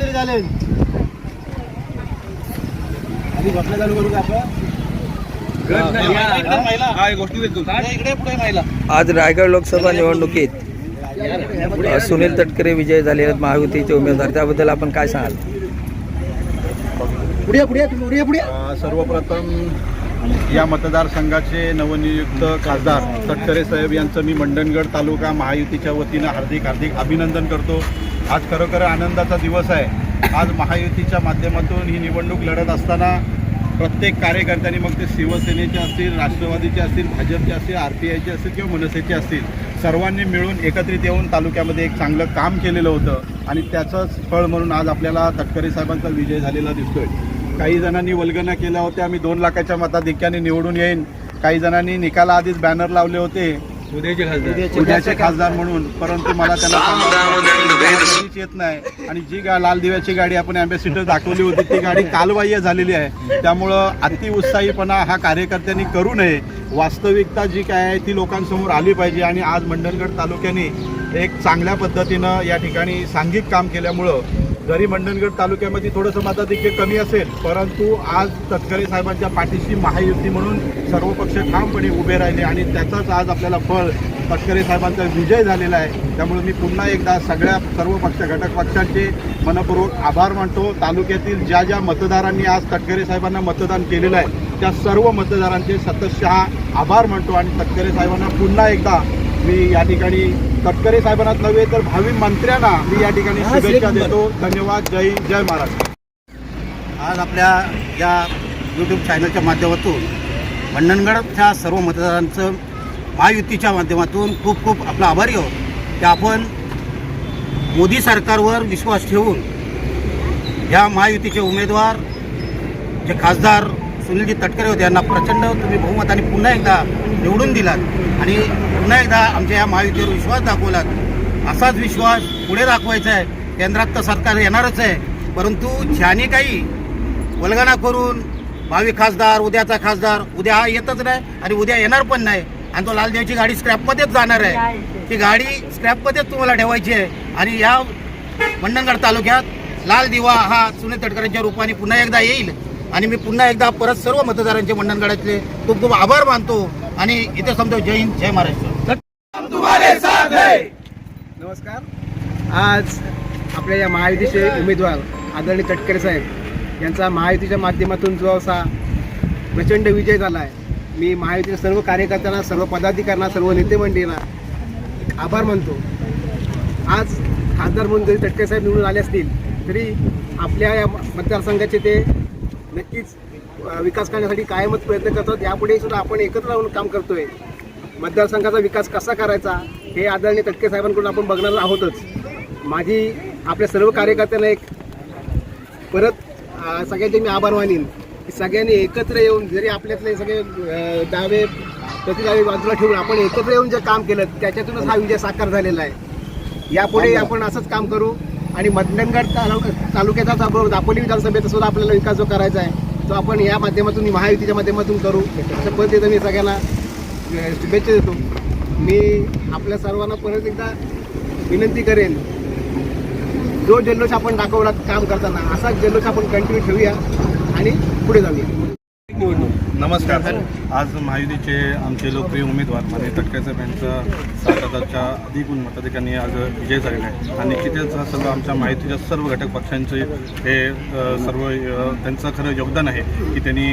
तरी चालेल. आधी घटना चालू करू आपण? आज रायगड लोकसभा निवडणुकीत सुनील तटकरे विजय झाले आहेत महायुतीचे उमेदवार. त्याबद्दल आपण काय सांगाल? पुढे पुढे पुढे पुढे. अ, सर्वप्रथम या मतदारसंघाचे नवनियुक्त खासदार तटकरे साहेब यांचं मी मंडणगड तालुका महायुतीच्या वतीनं हार्दिक हार्दिक अभिनंदन करतो. आज खरोखर आनंदाचा दिवस आहे. आज महायुतीच्या माध्यमातून ही निवडणूक लढत असताना प्रत्येक कार्यकर्त्यांनी मग ते शिवसेनेचे असतील राष्ट्रवादीचे असतील भाजपचे असतील आर पी आयचे असतील किंवा मनसेचे असतील सर्वांनी मिळून एकत्रित येऊन तालुक्यामध्ये एक चांगलं काम केलेलं होतं आणि त्याचंच फळ म्हणून आज आपल्याला तटकरे साहेबांचा विजय झालेला दिसतोय. काही जणांनी वल्गना केल्या होत्या मी दोन लाखाच्या मताधिक्याने निवडून येईन. काही जणांनी निकाला आधीच बॅनर लावले होते. उद्याचे खासदार. उद्याचे खासदार. म्हणून परंतु मला त्याला कधीच येत नाही. आणि जी गा लाल दिव्याची गाडी आपण अँबॅसिडर दाखवली होती ती गाडी कालबाह्य झालेली आहे. त्यामुळं अतिउत्साहीपणा हा कार्यकर्त्यांनी करू नये. वास्तविकता जी काय आहे ती लोकांसमोर आली पाहिजे. आणि आज मंडणगड तालुक्याने एक चांगल्या पद्धतीनं या ठिकाणी सांघिक काम केल्यामुळं जरी मंडणगड तालुक्यामध्ये थोडंसं मताधिक्य कमी असेल परंतु आज तटकरे साहेबांच्या पाठीशी महायुती म्हणून सर्व पक्ष ठामपणे उभे राहिले आणि त्याचाच आज आपल्याला फळ तटकरे साहेबांचा विजय झालेला आहे. त्यामुळे मी पुन्हा एकदा सगळ्या सर्व पक्ष घटक पक्षांचे मनपूर्वक आभार मानतो. तालुक्यातील ज्या ज्या मतदारांनी आज तटकरे साहेबांना मतदान केलेलं आहे त्या सर्व मतदारांचे सततशहा आभार मानतो आणि तटकरे साहेबांना पुन्हा एकदा मी या ठिकाणी तटकरे साहेबांनाच नव्हे तर भावी मंत्र्यांना मी या ठिकाणी शुभेच्छा देतो. धन्यवाद. जय जय महाराष्ट्र. आज आपल्या या यूट्यूब चॅनलच्या माध्यमातून मंडणगडच्या सर्व मतदारांचं महायुतीच्या माध्यमातून खूप खूप आपला आभारी आहोत की आपण मोदी सरकारवर विश्वास ठेवून या महायुतीचे उमेदवार जे खासदार सुनीलजी तटकरे होते यांना प्रचंड तुम्ही बहुमताने पुन्हा एकदा निवडून दिलात. आणि पुन्हा एकदा आमच्या या महायुतीवर विश्वास दाखवलात. असाच विश्वास पुढे दाखवायचा आहे. केंद्रात तर सरकार येणारच आहे. परंतु ज्याने काही वल्गना करून भावी खासदार उद्याचा खासदार उद्या हा येतच नाही आणि उद्या येणार पण नाही. आणि तो लालदेवची गाडी स्क्रॅपमध्येच जाणार आहे. ती गाडी स्क्रॅपमध्येच तुम्हाला ठेवायची आहे. आणि या मंडणगड तालुक्यात लाल दिवा हा सुनील तटकरेंच्या रूपाने पुन्हा एकदा येईल. आणि मी पुन्हा एकदा परत सर्व मतदारांचे मंडणगडातले खूप खूप आभार मानतो. आणि इथे समजा जय हिंद जय महाराष्ट्र. नमस्कार. आज आपल्या या महायुतीचे उमेदवार आदरणीय तटकरे साहेब यांचा महायुतीच्या माध्यमातून जो असा प्रचंड विजय झाला आहे मी महायुतीच्या सर्व कार्यकर्त्यांना सर्व पदाधिकाऱ्यांना सर्व नेते मंडळींना आभार मानतो. आज खासदार म्हणून जरी तटकरे साहेब निवडून आले असतील तरी आपल्या या मतदारसंघाचे ते नक्कीच विकास करण्यासाठी कायमच प्रयत्न करतात. यापुढे सुद्धा आपण एकत्र राहून काम करतोय. मतदारसंघाचा विकास कसा करायचा हे आदरणीय तटके साहेबांकडून आपण बघणार आहोतच. माझी आपल्या सर्व कार्यकर्त्यांना एक परत सगळ्यांचे मी आभार मानीन. की सगळ्यांनी एकत्र येऊन जरी आपल्यातले सगळे दावे प्रतिदावे बाजूला ठेवून आपण एकत्र येऊन जे काम केलं त्याच्यातूनच हा विजय साकार झालेला आहे. यापुढे आपण असंच काम करू आणि मंडणगड तालुक तालुक्याचा दापोली विधानसभेचा सुद्धा आपल्याला विकास जो करायचा आहे तो आपण या माध्यमातून महायुतीच्या माध्यमातून करू. अशा पद्धतीनं मी सगळ्यांना. शुभेच्छा देतो. मी आपल्या सर्वांना परत एकदा विनंती करेन. जो जल्लोष आपण दाखवला काम करताना असा जल्लोष आपण कंटिन्यू ठेवूया आणि पुढे जाऊया. नमस्कार आज महायुतीचे आमचे लोकप्रिय उमेदवार माने तटकरे साहेब यांचा सात हजारच्या अधिकून मताधिकांनी आज विजय झालेला आहे. आणि तिथेच हा सर्व आमच्या माहितीच्या सर्व घटक पक्षांचे हे सर्व त्यांचं खरं योगदान आहे की त्यांनी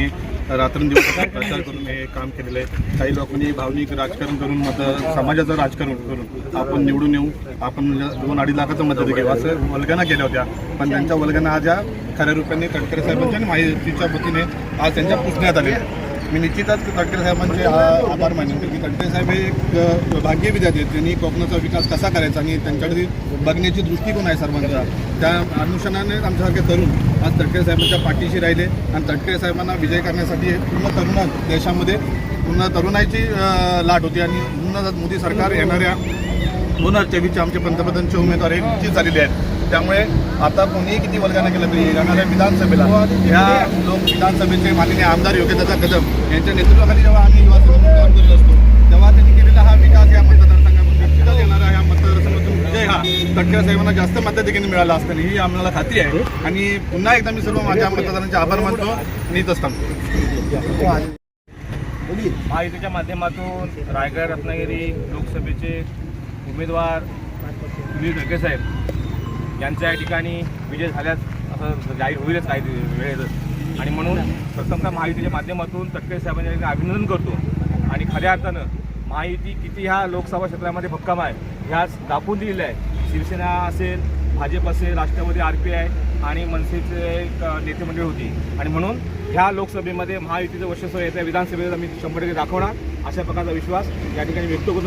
रात्रंदिवस प्रचार करून हे काम केलेलं आहे काही लोकांनी भावनिक राजकारण करून मत समाजाचं राजकारण करून आपण निवडून येऊ. आपण दोन अडीच लाखाचं मत घेऊ असं वल्गना केल्या होत्या. पण त्यांच्या वल्गना आज या खऱ्या रूपाने तटकरे साहेबांच्या आणि माहितीच्या वतीने आज त्यांच्या पुसण्यात आले मी निश्चितच तटकरे साहेबांचे आभार मानेन की तटकरे साहेब हे एक भाग्य विद्यार्थी आहेत त्यांनी कोकणाचा विकास कसा करायचा आणि त्यांच्याकडे बघण्याची दृष्टिकोन आहे सर्वांचा. त्या अनुषंगाने आमच्यासारखे तरुण आज तटकरे साहेबांच्या पाठीशी राहिले आणि तटकरे साहेबांना विजय करण्यासाठी पूर्ण तरुण देशामध्ये पूर्ण तरुणाईची लाट होती आणि पूर्ण मोदी सरकार येणाऱ्या दोन हजार चोवीसचे आमचे पंतप्रधानचे उमेदवार हे निश्चित झालेले आहेत. त्यामुळे आता कोणीही किती वर्गाने केलं तरी येणाऱ्या विधानसभेला ह्या लोक विधानसभेचे माननीय आमदार योग्यताचा कदम यांच्या नेतृत्वाखाली जेव्हा आम्ही युवा म्हणून काम करत असतो तेव्हा त्यांनी केलेला हा विकास या मतदारसंघातून निश्चितच येणाऱ्या या मतदारसंघातून विजय विजय हा तटकरे साहेबांना पद्धतीने मिळालं मिळाला असताना ही आम्हाला खात्री आहे. आणि पुन्हा एकदा मी सर्व माझ्या मतदारांचे आभार मानतो आणि इथंच थांबतो. महायुतीच्या माध्यमातून रायगड रत्नागिरी लोकसभेचे उमेदवार सुनील ढगे साहेब यांच्या या ठिकाणी विजय झाल्यास असं जाहीर होईलच काही वेळेतच आणि म्हणून प्रथमतः महायुतीच्या माध्यमातून तटकरे साहेबांच्या अभिनंदन करतो. आणि खऱ्या अर्थानं महायुती किती ह्या लोकसभा क्षेत्रामध्ये भक्कम आहे ह्याच दाखवून दिलेलं आहे. शिवसेना असेल भाजप असेल राष्ट्रवादी आर पी आय आणि मनसेचे एक अ, नेते मंडळी होती. आणि म्हणून ह्या लोकसभेमध्ये महायुतीचं वर्चस्व येत्या. विधानसभेत आम्ही शंभर टक्के दाखवणार. अशा प्रकारचा विश्वास या ठिकाणी व्यक्त करून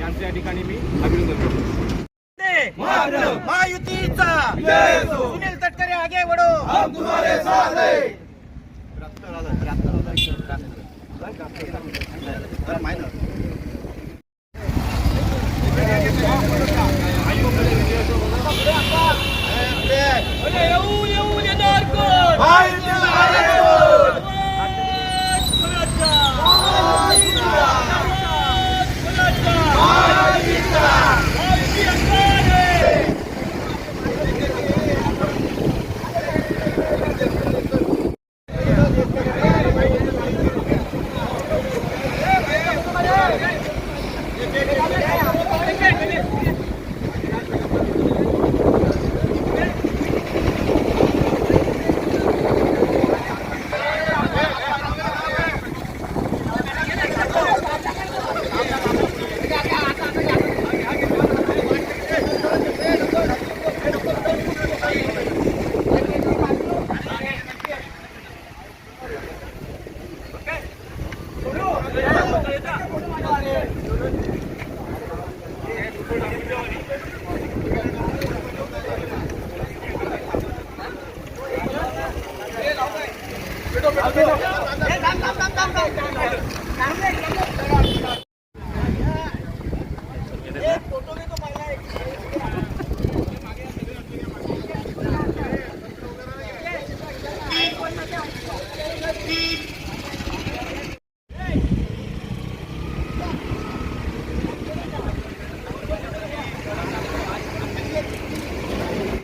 यांच्या या ठिकाणी मी अभिनंदन करतो. महायुतीचा. सुनील तटकरे आगे वडो